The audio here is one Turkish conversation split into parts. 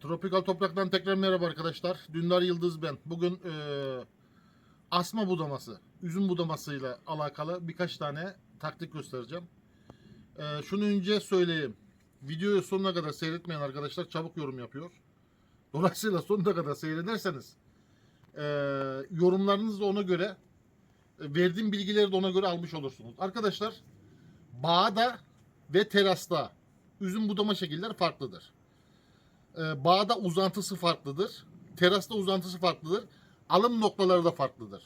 Tropikal Toprak'tan tekrar merhaba arkadaşlar. Dündar Yıldız ben. Bugün eee, asma budaması, üzüm budamasıyla alakalı birkaç tane taktik göstereceğim. Eee, şunu önce söyleyeyim. Videoyu sonuna kadar seyretmeyen arkadaşlar çabuk yorum yapıyor. Dolayısıyla sonuna kadar seyrederseniz eee yorumlarınızı ona göre e, verdiğim bilgileri de ona göre almış olursunuz. Arkadaşlar bağda ve terasta üzüm budama şekilleri farklıdır. Ee, bağda uzantısı farklıdır. Terasta uzantısı farklıdır. Alım noktaları da farklıdır.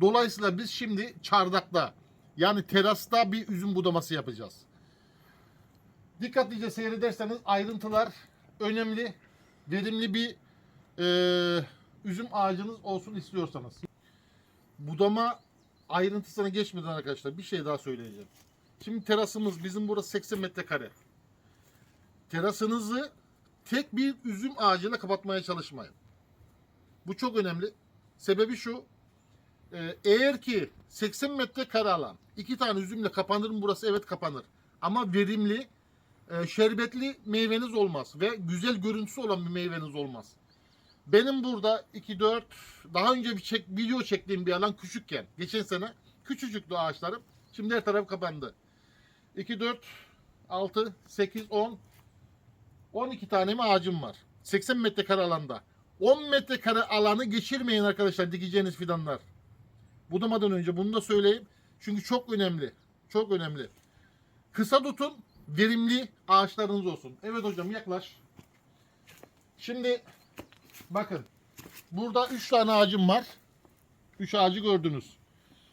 Dolayısıyla biz şimdi çardakta yani terasta bir üzüm budaması yapacağız. Dikkatlice seyrederseniz ayrıntılar önemli. Verimli bir e, üzüm ağacınız olsun istiyorsanız. Budama ayrıntısına geçmeden arkadaşlar bir şey daha söyleyeceğim. Şimdi terasımız bizim burası 80 metrekare. Terasınızı tek bir üzüm ağacıyla kapatmaya çalışmayın. Bu çok önemli. Sebebi şu. e, Eğer ki 80 metrekare alan iki tane üzümle kapanır mı burası? Evet kapanır. Ama verimli, e, şerbetli meyveniz olmaz ve güzel görüntüsü olan bir meyveniz olmaz. Benim burada 2-4 daha önce bir çek, video çektiğim bir alan küçükken geçen sene küçücüktü ağaçlarım. Şimdi her taraf kapandı. 2, 4, 6, 8, 10 12 tane mi ağacım var. 80 metrekare alanda. 10 metrekare alanı geçirmeyin arkadaşlar dikeceğiniz fidanlar. Budamadan önce bunu da söyleyeyim. Çünkü çok önemli. Çok önemli. Kısa tutun, verimli ağaçlarınız olsun. Evet hocam yaklaş. Şimdi bakın. Burada 3 tane ağacım var. 3 ağacı gördünüz.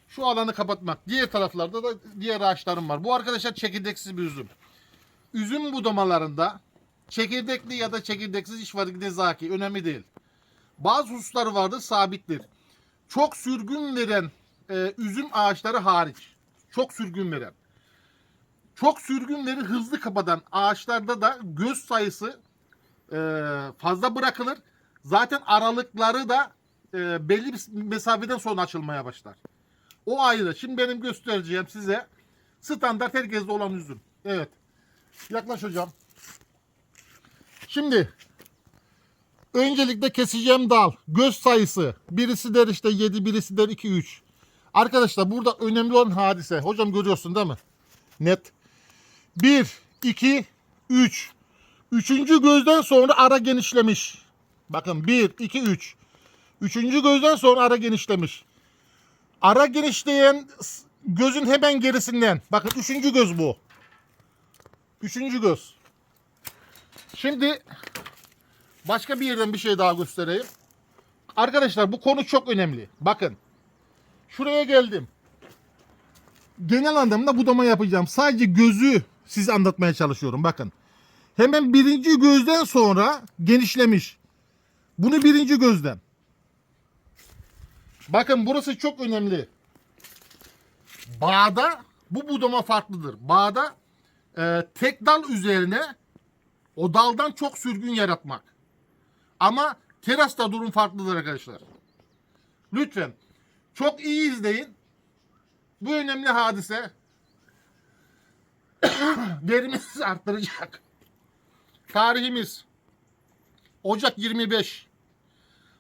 Şu alanı kapatmak. Diğer taraflarda da diğer ağaçlarım var. Bu arkadaşlar çekirdeksiz bir üzüm. Üzüm budamalarında çekirdekli ya da çekirdeksiz iş var nezaki önemli değil. Bazı hususları vardır sabittir. Çok sürgün veren e, üzüm ağaçları hariç. Çok sürgün veren. Çok sürgünleri hızlı kapatan ağaçlarda da göz sayısı e, fazla bırakılır. Zaten aralıkları da e, belli bir mesafeden sonra açılmaya başlar. O ayrı. Şimdi benim göstereceğim size standart herkeste olan üzüm. Evet. Yaklaş hocam. Şimdi öncelikle keseceğim dal. Göz sayısı. Birisi der işte 7, birisi der 2, 3. Arkadaşlar burada önemli olan hadise. Hocam görüyorsun değil mi? Net. 1, 2, 3. Üçüncü gözden sonra ara genişlemiş. Bakın 1, 2, 3. Üçüncü gözden sonra ara genişlemiş. Ara genişleyen gözün hemen gerisinden. Bakın üçüncü göz bu. Üçüncü göz. Şimdi başka bir yerden bir şey daha göstereyim. Arkadaşlar bu konu çok önemli. Bakın. Şuraya geldim. Genel anlamda budama yapacağım. Sadece gözü size anlatmaya çalışıyorum. Bakın. Hemen birinci gözden sonra genişlemiş. Bunu birinci gözden. Bakın burası çok önemli. Bağda bu budama farklıdır. Bağda e, tek dal üzerine o daldan çok sürgün yaratmak. Ama terasta durum farklıdır arkadaşlar. Lütfen çok iyi izleyin. Bu önemli hadise verimimizi arttıracak. Tarihimiz Ocak 25.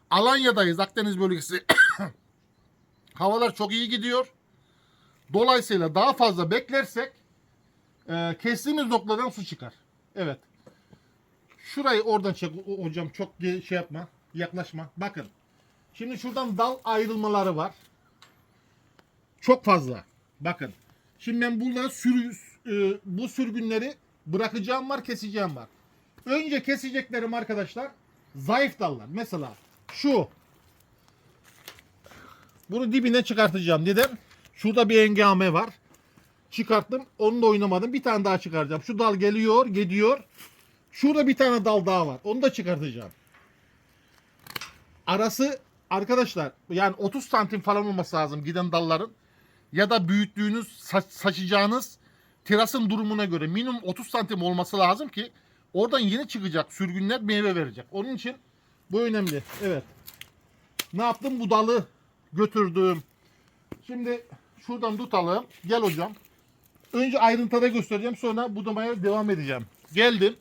Alanya'dayız Akdeniz bölgesi. Havalar çok iyi gidiyor. Dolayısıyla daha fazla beklersek e, kestiğimiz noktadan su çıkar. Evet. Şurayı oradan çek hocam çok şey yapma. Yaklaşma. Bakın. Şimdi şuradan dal ayrılmaları var. Çok fazla. Bakın. Şimdi ben burada sürü, e, bu sürgünleri bırakacağım var, keseceğim var. Önce keseceklerim arkadaşlar zayıf dallar. Mesela şu. Bunu dibine çıkartacağım. Neden? Şurada bir engame var. Çıkarttım. Onu da oynamadım. Bir tane daha çıkaracağım. Şu dal geliyor, gidiyor. Şurada bir tane dal daha var. Onu da çıkartacağım. Arası arkadaşlar yani 30 santim falan olması lazım giden dalların. Ya da büyüttüğünüz sa- saçacağınız terasın durumuna göre minimum 30 santim olması lazım ki oradan yeni çıkacak sürgünler meyve verecek. Onun için bu önemli. Evet. Ne yaptım? Bu dalı götürdüm. Şimdi şuradan tutalım. Gel hocam. Önce ayrıntıda göstereceğim sonra budamaya devam edeceğim. Geldim.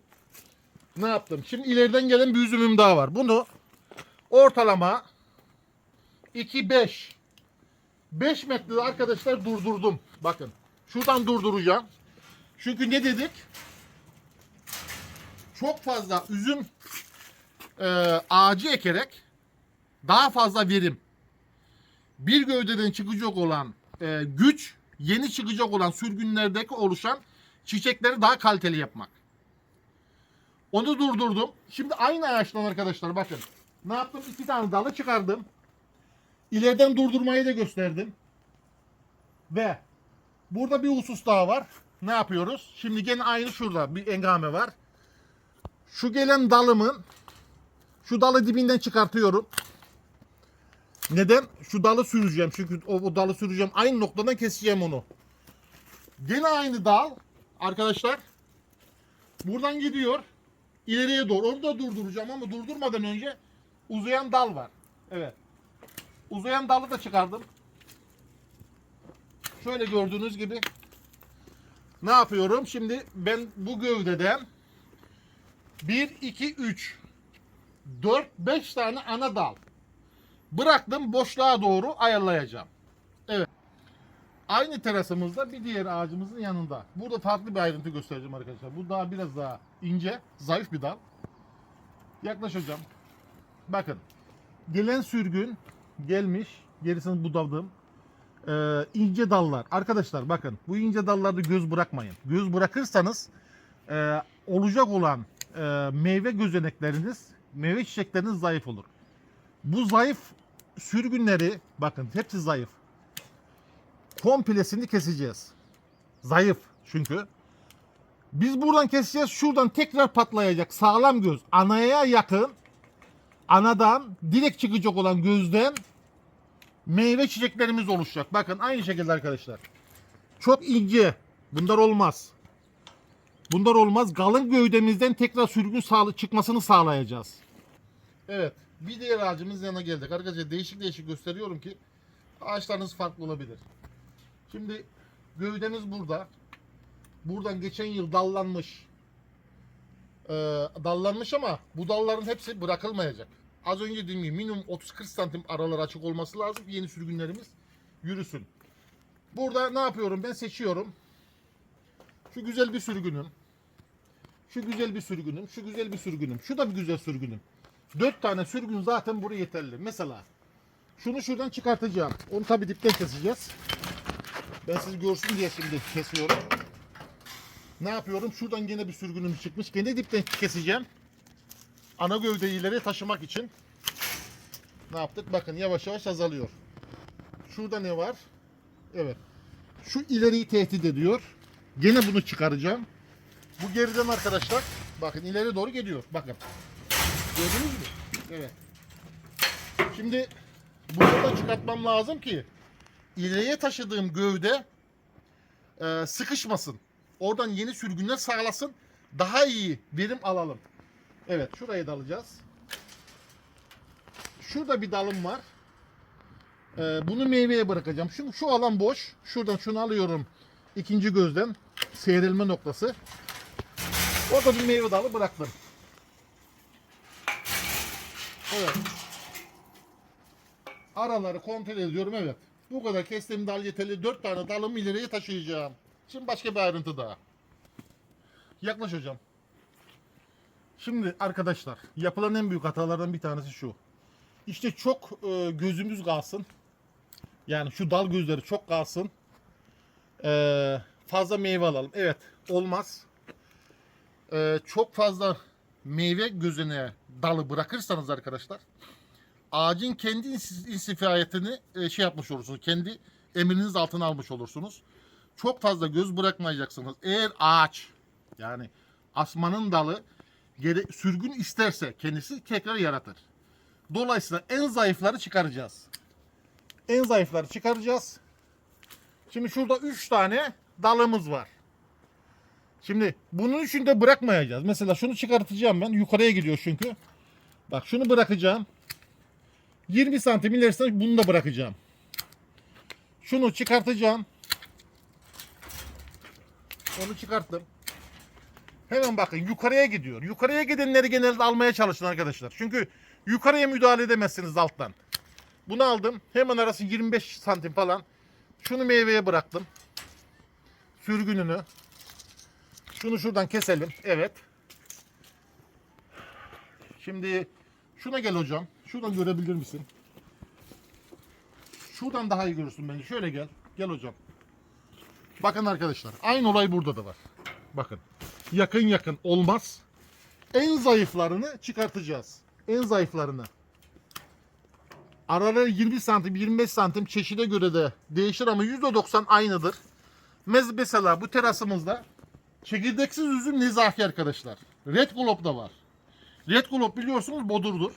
Ne yaptım? Şimdi ileriden gelen bir üzümüm daha var. Bunu ortalama 2-5 5 metrede arkadaşlar durdurdum. Bakın. Şuradan durduracağım. Çünkü ne dedik? Çok fazla üzüm e, ağacı ekerek daha fazla verim. Bir gövdeden çıkacak olan e, güç, yeni çıkacak olan sürgünlerdeki oluşan çiçekleri daha kaliteli yapmak. Onu durdurdum. Şimdi aynı ağaçtan arkadaşlar bakın. Ne yaptım? İki tane dalı çıkardım. İleriden durdurmayı da gösterdim. Ve burada bir husus daha var. Ne yapıyoruz? Şimdi gene aynı şurada bir engame var. Şu gelen dalımın şu dalı dibinden çıkartıyorum. Neden? Şu dalı süreceğim. Çünkü o, o dalı süreceğim. Aynı noktadan keseceğim onu. Gene aynı dal. Arkadaşlar. Buradan gidiyor. İleriye doğru. Onu da durduracağım ama durdurmadan önce uzayan dal var. Evet. Uzayan dalı da çıkardım. Şöyle gördüğünüz gibi ne yapıyorum? Şimdi ben bu gövdeden 1, 2, 3 4, 5 tane ana dal bıraktım boşluğa doğru ayarlayacağım. Aynı terasımızda bir diğer ağacımızın yanında. Burada farklı bir ayrıntı göstereceğim arkadaşlar. Bu daha biraz daha ince, zayıf bir dal. Yaklaşacağım. Bakın. Gelen sürgün gelmiş. Gerisini budadım. Ee, ince dallar. Arkadaşlar bakın bu ince dallarda göz bırakmayın. Göz bırakırsanız e, olacak olan e, meyve gözenekleriniz, meyve çiçekleriniz zayıf olur. Bu zayıf sürgünleri bakın hepsi zayıf. Komplesini keseceğiz. Zayıf çünkü. Biz buradan keseceğiz. Şuradan tekrar patlayacak. Sağlam göz. Anaya yakın. Anadan direkt çıkacak olan gözden meyve çiçeklerimiz oluşacak. Bakın aynı şekilde arkadaşlar. Çok ince. Bunlar olmaz. Bunlar olmaz. Kalın gövdemizden tekrar sürgün sağlı çıkmasını sağlayacağız. Evet. Bir diğer ağacımız yanına geldik. Arkadaşlar değişik değişik gösteriyorum ki ağaçlarınız farklı olabilir. Şimdi gövdemiz burada. Buradan geçen yıl dallanmış. Ee, dallanmış ama bu dalların hepsi bırakılmayacak. Az önce dediğim gibi minimum 30-40 santim aralar açık olması lazım yeni sürgünlerimiz yürüsün. Burada ne yapıyorum ben seçiyorum. Şu güzel bir sürgünüm. Şu güzel bir sürgünüm. Şu güzel bir sürgünüm. Şu da bir güzel sürgünüm. Dört tane sürgün zaten buraya yeterli. Mesela şunu şuradan çıkartacağım. Onu tabi dipten keseceğiz. Ben siz görsün diye şimdi kesiyorum. Ne yapıyorum? Şuradan gene bir sürgünüm çıkmış. Gene dipten keseceğim. Ana gövdeyi ileri taşımak için. Ne yaptık? Bakın yavaş yavaş azalıyor. Şurada ne var? Evet. Şu ileriyi tehdit ediyor. Gene bunu çıkaracağım. Bu geriden arkadaşlar. Bakın ileri doğru geliyor. Bakın. Gördünüz mü? Evet. Şimdi bunu da çıkartmam lazım ki ileriye taşıdığım gövde e, sıkışmasın. Oradan yeni sürgünler sağlasın. Daha iyi verim alalım. Evet şurayı da alacağız. Şurada bir dalım var. E, bunu meyveye bırakacağım. Şu, şu alan boş. Şuradan şunu alıyorum. ikinci gözden. Seyrilme noktası. Orada bir meyve dalı bıraktım. Evet. Araları kontrol ediyorum evet. Bu kadar kestiğim dal yeterli. Dört tane dalımı ileriye taşıyacağım. Şimdi başka bir ayrıntı daha. Yaklaş hocam. Şimdi arkadaşlar yapılan en büyük hatalardan bir tanesi şu. İşte çok e, gözümüz kalsın. Yani şu dal gözleri çok kalsın. E, fazla meyve alalım. Evet olmaz. E, çok fazla meyve gözüne dalı bırakırsanız arkadaşlar ağacın kendi ins- insifayetini e, şey yapmış olursunuz. Kendi emriniz altına almış olursunuz. Çok fazla göz bırakmayacaksınız. Eğer ağaç yani asmanın dalı geri, sürgün isterse kendisi tekrar yaratır. Dolayısıyla en zayıfları çıkaracağız. En zayıfları çıkaracağız. Şimdi şurada 3 tane dalımız var. Şimdi bunun üçünü de bırakmayacağız. Mesela şunu çıkartacağım ben. Yukarıya gidiyor çünkü. Bak şunu bırakacağım. 20 santim ilerisine bunu da bırakacağım. Şunu çıkartacağım. Onu çıkarttım. Hemen bakın yukarıya gidiyor. Yukarıya gidenleri genelde almaya çalışın arkadaşlar. Çünkü yukarıya müdahale edemezsiniz alttan. Bunu aldım. Hemen arası 25 santim falan. Şunu meyveye bıraktım. Sürgününü. Şunu şuradan keselim. Evet. Şimdi şuna gel hocam. Şuradan görebilir misin? Şuradan daha iyi görürsün bence. Şöyle gel. Gel hocam. Bakın arkadaşlar. Aynı olay burada da var. Bakın. Yakın yakın olmaz. En zayıflarını çıkartacağız. En zayıflarını. Araları 20 santim, 25 santim çeşide göre de değişir ama %90 aynıdır. Mesela bu terasımızda çekirdeksiz üzüm nezaki arkadaşlar. Red Globe da var. Red Globe biliyorsunuz bodurdur.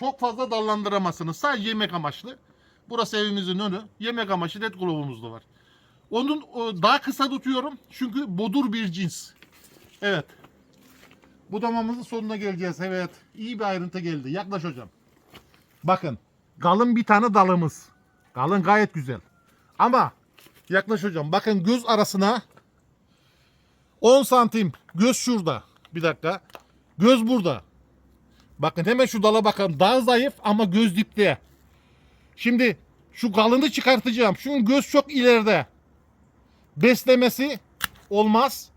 Çok fazla dallandıramazsınız. Sadece yemek amaçlı. Burası evimizin önü. Yemek amaçlı Red Globe'umuz da var. Onun o, daha kısa tutuyorum. Çünkü bodur bir cins. Evet. Budamamızın sonuna geleceğiz. Evet. İyi bir ayrıntı geldi. Yaklaş hocam. Bakın. Kalın bir tane dalımız. Kalın gayet güzel. Ama yaklaş hocam. Bakın göz arasına 10 santim. Göz şurada. Bir dakika. Göz burada. Bakın hemen şu dala bakın. Daha zayıf ama göz dipte. Şimdi şu kalını çıkartacağım. Çünkü göz çok ileride. Beslemesi olmaz.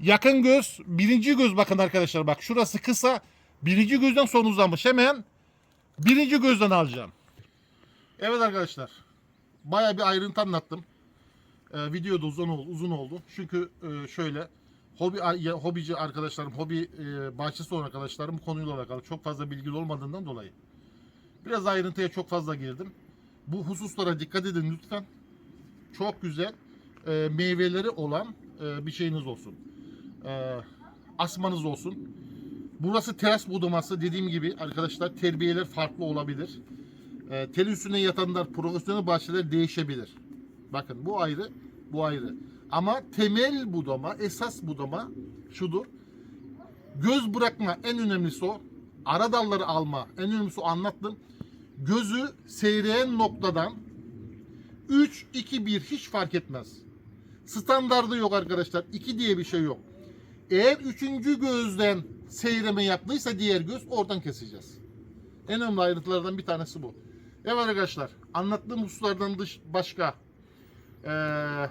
Yakın göz, birinci göz bakın arkadaşlar bak şurası kısa. Birinci gözden son uzamış. Hemen birinci gözden alacağım. Evet arkadaşlar. Baya bir ayrıntı anlattım. Ee, video da uzun oldu, uzun oldu. Çünkü e, şöyle hobi hobici arkadaşlarım, hobi e, bahçesi olan arkadaşlarım bu konuyla alakalı çok fazla bilgili olmadığından dolayı biraz ayrıntıya çok fazla girdim. Bu hususlara dikkat edin lütfen. Çok güzel e, meyveleri olan e, bir şeyiniz olsun. E, asmanız olsun. Burası teras budaması dediğim gibi arkadaşlar terbiyeler farklı olabilir. E, tel üstüne yatanlar profesyonel bahçeler değişebilir. Bakın bu ayrı, bu ayrı. Ama temel budama, esas budama şudur. Göz bırakma en önemlisi o. Ara dalları alma en önemlisi o anlattım. Gözü seyreyen noktadan 3, 2, 1 hiç fark etmez. Standardı yok arkadaşlar. 2 diye bir şey yok. Eğer üçüncü gözden seyreme yaptıysa diğer göz oradan keseceğiz. En önemli ayrıntılardan bir tanesi bu. Evet arkadaşlar anlattığım hususlardan dış başka eee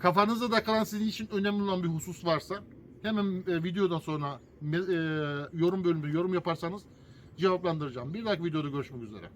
kafanızda takılan sizin için önemli olan bir husus varsa hemen e, videodan sonra e, yorum bölümünde yorum yaparsanız cevaplandıracağım. Bir dahaki videoda görüşmek üzere.